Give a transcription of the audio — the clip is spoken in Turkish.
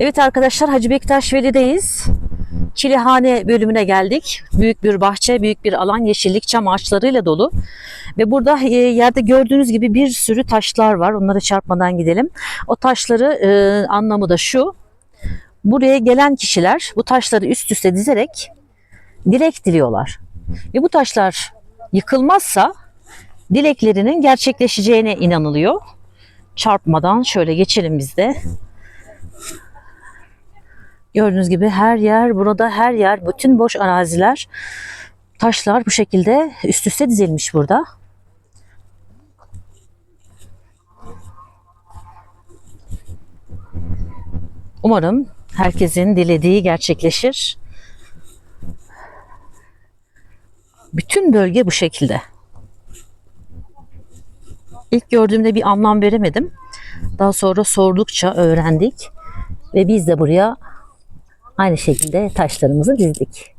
Evet arkadaşlar Hacı Bektaş Veli'deyiz. Çilihane bölümüne geldik. Büyük bir bahçe, büyük bir alan, yeşillik, çam ağaçlarıyla dolu. Ve burada e, yerde gördüğünüz gibi bir sürü taşlar var. Onları çarpmadan gidelim. O taşları e, anlamı da şu. Buraya gelen kişiler bu taşları üst üste dizerek dilek diliyorlar. Ve bu taşlar yıkılmazsa dileklerinin gerçekleşeceğine inanılıyor. Çarpmadan şöyle geçelim biz de. Gördüğünüz gibi her yer, burada her yer, bütün boş araziler, taşlar bu şekilde üst üste dizilmiş burada. Umarım herkesin dilediği gerçekleşir. Bütün bölge bu şekilde. İlk gördüğümde bir anlam veremedim. Daha sonra sordukça öğrendik ve biz de buraya aynı şekilde taşlarımızı dizdik.